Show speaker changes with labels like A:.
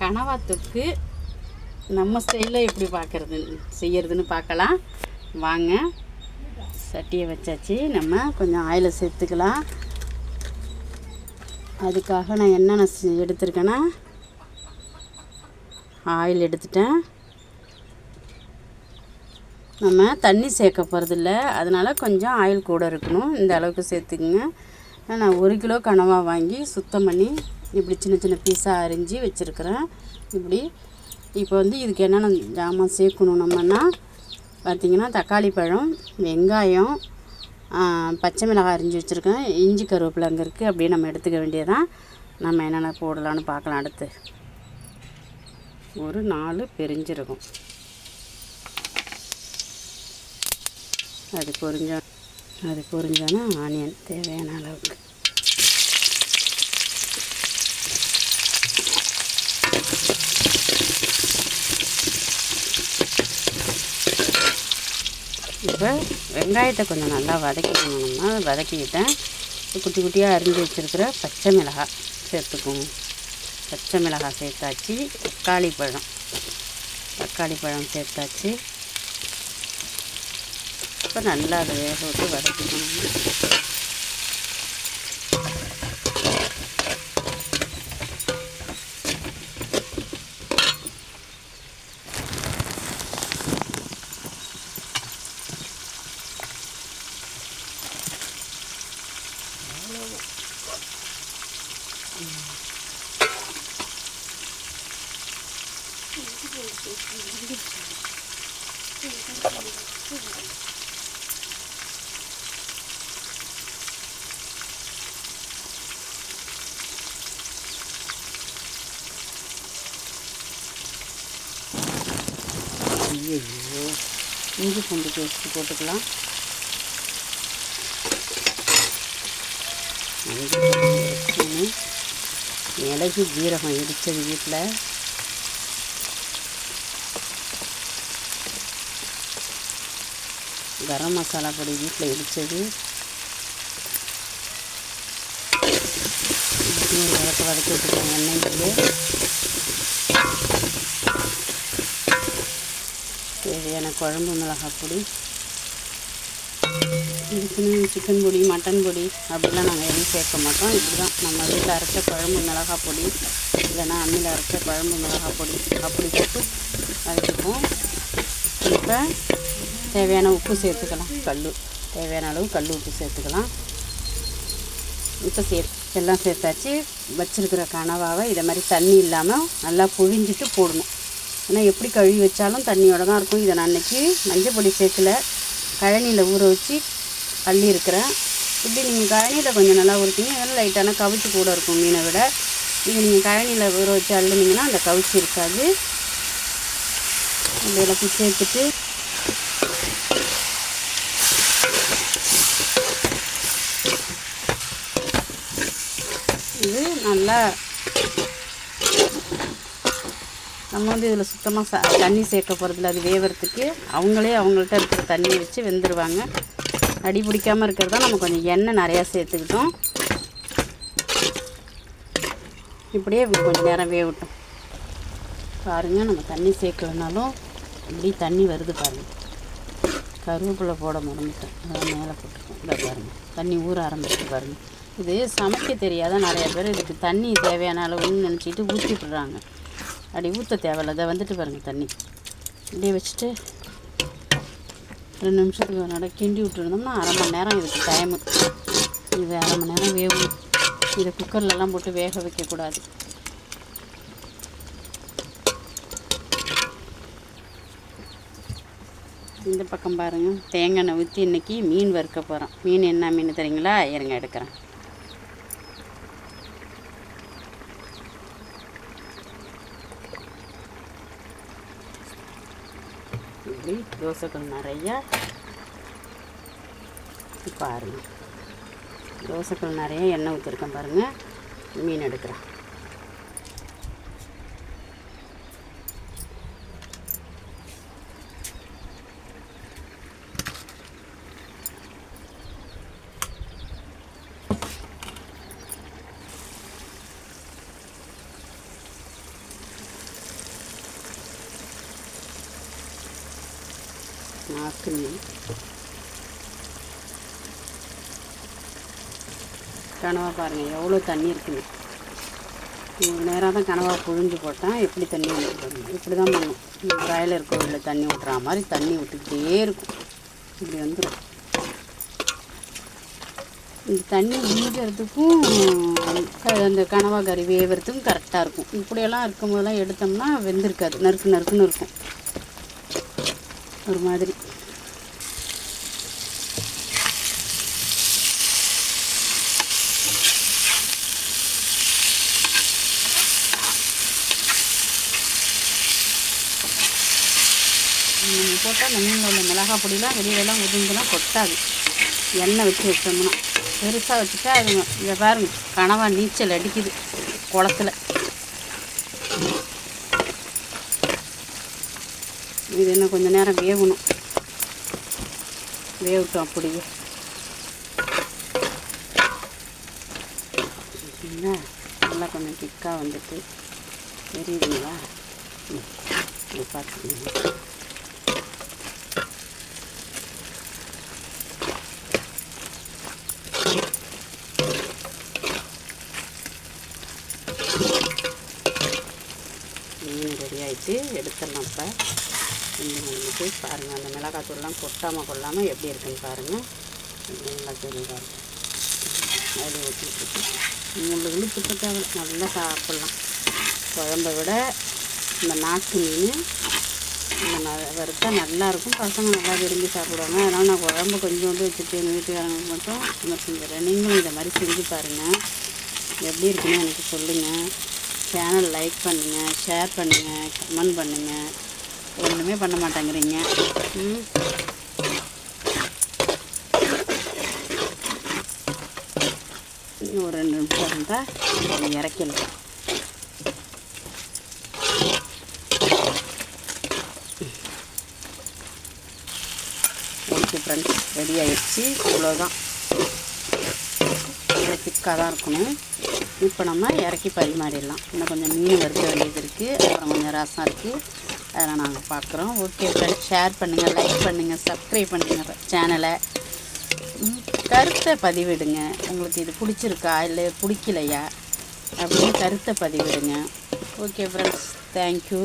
A: கனவா தொக்கு நம்ம ஸ்டைலில் எப்படி பார்க்குறது செய்யறதுன்னு பார்க்கலாம். வாங்க. சட்டியை வச்சாச்சு. நம்ம கொஞ்சம் ஆயிலை சேர்த்துக்கலாம். அதுக்காக நான் என்னென்ன எடுத்திருக்கேன்னா ஆயில் எடுத்துட்டேன். நம்ம தண்ணி சேர்க்க போகிறதில்ல அதனால் கொஞ்சம் ஆயில் கூட இருக்கணும். இந்த அளவுக்கு சேர்த்துக்குங்க. நான் ஒரு கிலோ கனவா வாங்கி சுத்தம் பண்ணி இப்படி சின்ன சின்ன பீஸாக அரிஞ்சு வச்சுருக்குறேன். இப்படி இப்போ வந்து இதுக்கு என்னென்ன ஜாமான் சேர்க்கணும் நம்மன்னா பார்த்திங்கன்னா தக்காளி பழம் வெங்காயம் பச்சை மிளகாய் அரிஞ்சு வச்சுருக்கேன். இஞ்சி கருவேப்பிலை அங்கே இருக்குது அப்படியே நம்ம எடுத்துக்க வேண்டியதான் நம்ம என்னென்ன போடலான்னு பார்க்கலாம் அடுத்து. ஒரு நாலு பெரிஞ்சிருக்கும் அது பொரிஞ்சா அது பொரிஞ்சானா ஆனியன் தேவையான அளவுக்கு. இப்போ வெங்காயத்தை கொஞ்சம் நல்லா வதக்கிக்கணும்னா வதக்கிக்கிட்டேன். குட்டி குட்டியாக அரிஞ்சு வச்சுருக்கிற பச்சை மிளகாய் சேர்த்துக்குவோம் பச்சை மிளகாய் சேர்த்தாச்சு. தக்காளி பழம். தக்காளி பழம் சேர்த்தாச்சு. இப்போ நல்லா அதை வேக விட்டு வதக்கிக்கணும். இஞ்சி பூண்டு பேஸ்ட்டு போட்டுக்கலாம் இஞ்சி பூண்டு பேஸ்ட்டு மிளகு ஜீரகம் இடித்தது வீட்டில் கரம் மசாலா பொடி வீட்டில் இடித்தது ஒரு வதக்க வதக்கி விட்டுக்கலாம் தேவையான குழம்பு மிளகாய் பொடி. இதுக்குன்னு சிக்கன் பொடி மட்டன் பொடி அப்படிலாம் நாங்கள் எதுவும் சேர்க்க மாட்டோம். இப்படி தான் நம்ம வீட்டில் அரைச்ச குழம்பு மிளகாய் பொடி இல்லைன்னா அம்மியில் அரைச்ச குழம்பு மிளகாய் பொடி அப்படி போட்டு வதக்கிப்போம் இப்போ தேவையான உப்பு சேர்த்துக்கலாம். கல் தேவையான அளவு கல் உப்பு சேர்த்துக்கலாம். இப்போ சே எல்லாம் சேர்த்தாச்சு. வச்சிருக்கிற கனவாவை இதை மாதிரி தண்ணி இல்லாமல் நல்லா புழிஞ்சிட்டு போடணும். ஏன்னா எப்படி கழுவி வச்சாலும் தண்ணியோட தான் இருக்கும். இதை நான் அன்றைக்கி மஞ்சள் பொடி சேர்க்கல கழனியில் ஊற வச்சு அள்ளியிருக்கிறேன் இப்படி நீங்கள் கழனியில் கொஞ்சம் நல்லா ஊற்றிங்க ஏன்னா லைட்டான கவிச்சு கூட இருக்கும் மீனை விட. இது நீங்கள் கழனியில் ஊற வச்சு அள்ளுனீங்கன்னா அந்த கவிச்சு இருக்காது. இந்த எல்லாத்தையும் சேர்த்துட்டு. இது நல்லா நம்ம வந்து இதில் சுத்தமாக ச தண்ணி சேர்க்க போகிறதில்ல அது வேகிறதுக்கு அவங்களே அவங்கள்ட்ட இருக்கிற தண்ணியை வச்சு வெந்துருவாங்க. அடி பிடிக்காமல் இருக்கிறதா நம்ம கொஞ்சம் எண்ணெய் நிறையா சேர்த்துக்கிட்டோம். இப்படியே கொஞ்சம் நேரம் வேகட்டும் பாருங்கள் நம்ம தண்ணி சேர்க்கலனாலும் இப்படி தண்ணி வருது பாருங்கள் கருவேப்பிலை போட மறந்துட்டேன். அதான் மேலே போட்டுருக்கோம் இதை பாருங்கள் தண்ணி ஊற ஆரம்பிச்சு பாருங்கள் இது சமைக்க தெரியாத நிறைய பேர் இதுக்கு தண்ணி தேவையான அளவுன்னு நினச்சிட்டு ஊற்றி விடுறாங்க அப்படி ஊற்ற தேவையில்ல. இதை வந்துட்டு பாருங்கள் தண்ணி. இப்படியே வச்சுட்டு ரெண்டு நிமிஷத்துக்கு ஒரு நட கிண்டி விட்டுருந்தோம்னா அரை மணி நேரம் இதுக்கு டைமு இது அரை மணி நேரம் வேகும். இதை குக்கர்லலாம் போட்டு வேக வைக்கக்கூடாது. இந்த பக்கம் பாருங்கள் தேங்காய் எண்ணெய் ஊற்றி இன்றைக்கி மீன் வறுக்க போகிறோம் மீன் என்ன மீன் தெரியுங்களா? இறங்க எடுக்கிறேன். இப்படி தோசைகள் நிறையா. பாருங்கள் தோசைகள் நிறைய எண்ணெய் ஊற்றிருக்கேன் பாருங்கள் மீன் எடுக்கிறேன். நாக்கு கனவா பாருங்கள் எவ்வளோ தண்ணி இருக்குன்னு. இவ்வளோ நேரம் தான் கனவா புழிஞ்சு போட்டேன் எப்படி தண்ணி விட்டுருக்கணும் இப்படி தான் பண்ணும். பிராய்லர் கோவிலில் தண்ணி விட்டுற மாதிரி தண்ணி விட்டுக்கிட்டே இருக்கும். இப்படி வந்துடும் இந்த தண்ணி உறிஞ்சுறதுக்கும் அந்த கனவா கறி வேவறதுக்கும் கரெக்டாக இருக்கும். இப்படியெல்லாம் இருக்கும் போதெல்லாம் எடுத்தோம்னா வெந்திருக்காது. நறுக்கு நறுக்குன்னு இருக்கும். ஒரு மாதிரி நம்ம போட்டால் அந்த மீனில் உள்ள மிளகா பொடியெலாம் வெளியிலலாம் உதிர்ந்துலாம் கொட்டாது. எண்ணெய் வச்சு வச்சோம்னா. பெருசாக வச்சுட்டா அது இதை பாருங்க கனவா நீச்சல் அடிக்குது குளத்துல. இது இன்னும் கொஞ்சம் நேரம் வேகணும். வேகட்டும் அப்படியே. நல்லா கொஞ்சம் திக்காக வந்துட்டு தெரியுதுங்களா? ம், பார்த்துக்கோங்க மீன் ரெடி எடுத்துடலாம் இப்போ. ரெண்டு மணிக்கு பாருங்கள் அந்த மிளகாத்தூள்லாம் கொட்டாமல் கொள்ளாமல் எப்படி இருக்குன்னு பாருங்கள் மிளகாத்தூள் பாருங்கள் அது வச்சுட்டு உங்களுக்கு இழுப்பு நல்லா சாப்பிட்லாம். குழம்ப விட இந்த நாட்டு மீன் இந்த ந- வறுத்தா நல்லாயிருக்கும் பசங்க நல்லா விரும்பி சாப்பிடுவாங்க. அதனால் நான் குழம்பு கொஞ்சோண்டு வச்சுட்டு எங்கள் வீட்டுக்காரங்களுக்கு மட்டும் இந்த செஞ்சுறேன் நீங்களும் இதை மாதிரி செஞ்சு பாருங்கள் எப்படி இருக்குன்னு எனக்கு சொல்லுங்கள் சேனல் லைக் பண்ணுங்கள் ஷேர் பண்ணுங்கள் கமெண்ட் பண்ணுங்கள் ஒன்றுமே பண்ண மாட்டேங்கிறீங்க. ம். ஒரு ரெண்டு நிமிஷம் இருந்தால் இறக்கல ஓகே ஃப்ரெண்ட்ஸ் ரெடி ஆகிடுச்சு இவ்வளோதான் திக்காக தான் இருக்கணும். இப்போ நம்ம இறக்கி பரிமாறிடலாம். இன்னும் கொஞ்சம் மீன் வறுக்க வேண்டியது இருக்குது அப்புறம் கொஞ்சம் ரசம் இருக்குது அதெல்லாம் நாங்கள் பார்க்குறோம். ஓகே ஃப்ரெண்ட்ஸ் ஷேர் பண்ணுங்கள் லைக் பண்ணுங்கள் சப்ஸ்கிரைப் பண்ணுங்கள் சேனலை கருத்தை பதிவிடுங்க. உங்களுக்கு இது பிடிச்சிருக்கா? இல்லை பிடிக்கலையா? அப்படின்னு கருத்தை பதிவிடுங்க. Okay friends thank you